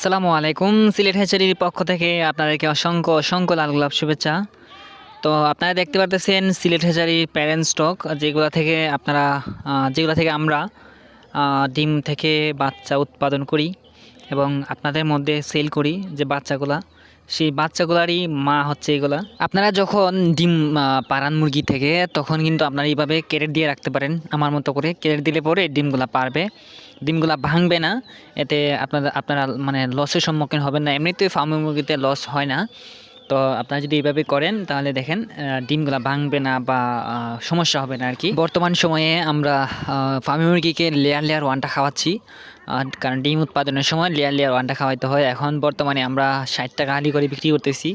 সালামু আলাইকুম, সিলেট হ্যাচারির পক্ষ থেকে আপনাদেরকে অসংখ্য অসংখ্য লাল গোলাপ শুভেচ্ছা। তো আপনারা দেখতে পারতেছেন সিলেট হ্যাচারির প্যারেন্ট স্টক, যেগুলো থেকে আপনারা যেগুলো থেকে আমরা ডিম থেকে বাচ্চা উৎপাদন করি এবং আপনাদের মধ্যে সেল করি যে বাচ্চাগুলা। সেই বাচ্চাগুলারই মা হচ্ছে এগুলা। আপনারা যখন ডিম পারান মুরগি থেকে, তখন কিন্তু আপনারা এইভাবে কেরেট দিয়ে রাখতে পারেন, আমার মতো করে। কেরেট দিলে পরে ডিমগুলা পারবে। ডিমগুলা ভাঙবে না, এতে আপনারা আপনারা মানে লসের সম্মুখীন হবেন না। এমনিতেই ফার্মের মুরগিতে লস হয় না। তো আপনারা যদি এইভাবে করেন, তাহলে দেখেন ডিমগুলা ভাঙবে না বা সমস্যা হবে না আর কি বর্তমান সময়ে আমরা ফার্মি মুরগিকে লেয়ার লেয়ার ওয়ানটা খাওয়াচ্ছি। কারণ ডিম উৎপাদনের সময় লেয়ার লেয়ার ওয়ানটা খাওয়াইতে হয়। এখন বর্তমানে আমরা ষাট টাকা আলি করে বিক্রি করতেছি।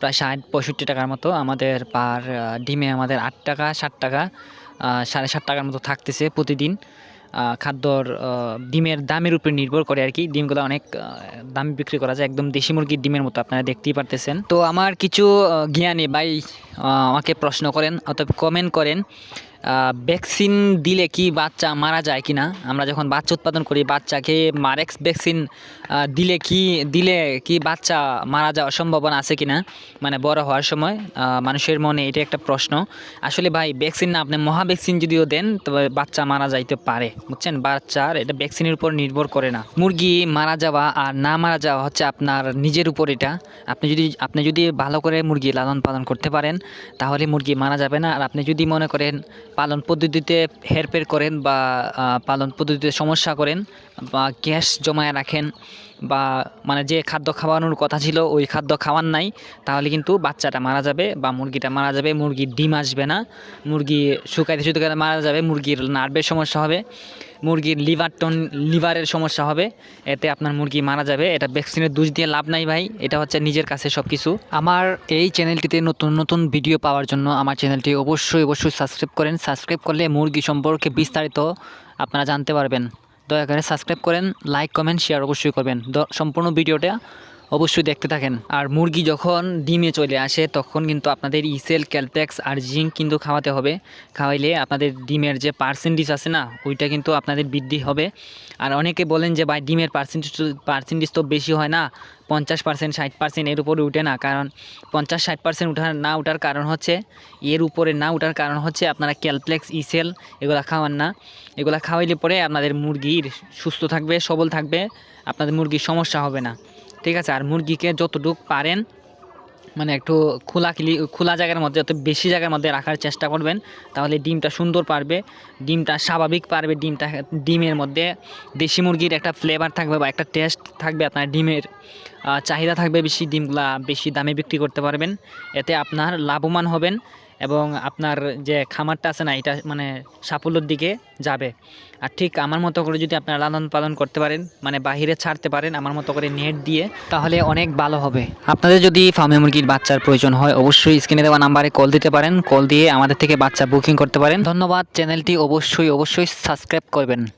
প্রায় ষাট, পঁয়ষট্টি টাকার মতো আমাদের পার ডিমে আমাদের আট টাকা, ষাট টাকা সাড়ে ষাট টাকার মতো থাকতেছে প্রতিদিন। খাদ্যর ডিমের দামের উপর নির্ভর করে আর কি। ডিমগুলো অনেক দাম বিক্রি করা যায়। একদম দেশি মুরগির ডিমের মতো, আপনারা দেখতেই পারতেছেন। তো আমার কিছু জ্ঞানে জ্ঞানী ভাই আমাকে প্রশ্ন করেন অথবা কমেন্ট করেন। ভ্যাকসিন দিলে কি বাচ্চা মারা যায় কি না আমরা যখন বাচ্চা উৎপাদন করি, বাচ্চাকে মারেক্স ভ্যাকসিন দিলে কি দিলে কি বাচ্চা মারা যাওয়ার সম্ভাবনা আছে কি না মানে বড় হওয়ার সময় মানুষের মনে এটা একটা প্রশ্ন। আসলে ভাই ভ্যাকসিন না, আপনি মহা ভ্যাকসিন যদিও দেন, তবে বাচ্চা মারা যাইতে পারে, বুঝছেন? বাচ্চার এটা ভ্যাকসিনের উপর নির্ভর করে না। মুরগি মারা যাওয়া আর না মারা যাওয়া হচ্ছে আপনার নিজের উপর এটা। আপনি যদি আপনি যদি ভালো করে মুরগি লালন পালন করতে পারেন, তাহলে মুরগি মারা যাবে না। আর আপনি যদি মনে করেন পালন পদ্ধতিতে হেরফের করেন বা পালন পদ্ধতিতে সমস্যা করেন বা গ্যাস জমায় রাখেন বা মানে যে খাদ্য খাওয়ানোর কথা ছিল ওই খাদ্য খাওয়ান নাই, তাহলে কিন্তু বাচ্চাটা মারা যাবে বা মুরগিটা মারা যাবে, মুরগির ডিম আসবে না। মুরগি শুকাইতে শুকাইতে মারা যাবে, মুরগির নার্ভের সমস্যা হবে, মুরগির লিভার টন, লিভারের সমস্যা হবে, এতে আপনার মুরগি মারা যাবে। এটা ভ্যাকসিনের দুষ দিয়ে লাভ নাই ভাই, এটা হচ্ছে নিজের কাছে সব কিছু আমার এই চ্যানেলটিতে নতুন নতুন ভিডিও পাওয়ার জন্য আমার চ্যানেলটি অবশ্যই অবশ্যই সাবস্ক্রাইব করেন সাবস্ক্রাইব করলে মুরগি সম্পর্কে বিস্তারিত আপনারা জানতে পারবেন। দয়া করে সাবস্ক্রাইব করেন লাইক কমেন্ট শেয়ার অবশ্যই করবেন। সম্পূর্ণ ভিডিওটা অবশ্যই দেখতে থাকেন। আর মুরগি যখন ডিমে চলে আসে, তখন কিন্তু আপনাদের ইসেল, ক্যালপ্যাক্স আর জিঙ্ক কিন্তু খাওয়াতে হবে। খাওয়াইলে আপনাদের ডিমের যে পার্সেন্টেজ আছে না, ওইটা কিন্তু আপনাদের বৃদ্ধি হবে। আর অনেকে বলেন যে, ভাই, ডিমের পার্সেন্টেজ পার্সেন্টেজ তো বেশি হয় না। পঞ্চাশ পার্সেন্ট ষাট পার্সেন্ট এর উপরে উঠে না। কারণ পঞ্চাশ ষাট পার্সেন্ট উঠার না উঠার কারণ হচ্ছে, এর উপরে না উঠার কারণ হচ্ছে আপনারা ক্যালপ্লেক্স ইসেল এগুলো খাওয়ান না। এগুলো খাওয়াইলে পরে আপনাদের মুরগির সুস্থ থাকবে, সবল থাকবে। আপনাদের মুরগির সমস্যা হবে না। ঠিক আছে? আর মুরগিকে যতটুকু পারেন মানে একটু খোলা কিলি, খোলা জায়গার মধ্যে, যত বেশি জায়গার মধ্যে রাখার চেষ্টা করবেন, তাহলে ডিমটা সুন্দর পারবে, ডিমটা স্বাভাবিক পারবে, ডিমটা ডিমের মধ্যে দেশি মুরগির একটা ফ্লেভার থাকবে বা একটা টেস্ট থাকবে, আপনার ডিমের চাহিদা থাকবে বেশি, ডিমগুলা বেশি দামে বিক্রি করতে পারবেন, এতে আপনার লাভবান হবেন। এবং আপনার যে খামারটা আছে না, এটা মানে সাফল্যের দিকে যাবে। আর ঠিক আমার মতো করে যদি আপনারা লালন পালন করতে পারেন মানে বাহিরে ছাড়তে পারেন আমার মতো করে নেট দিয়ে, তাহলে অনেক ভালো হবে। আপনাদের যদি ফার্মে মুরগির বাচ্চার প্রয়োজন হয়, অবশ্যই স্ক্রিনে দেওয়া নাম্বারে কল দিতে পারেন। কল দিয়ে আমাদের থেকে বাচ্চা বুকিং করতে পারেন। ধন্যবাদ। চ্যানেলটি অবশ্যই অবশ্যই সাবস্ক্রাইব করবেন।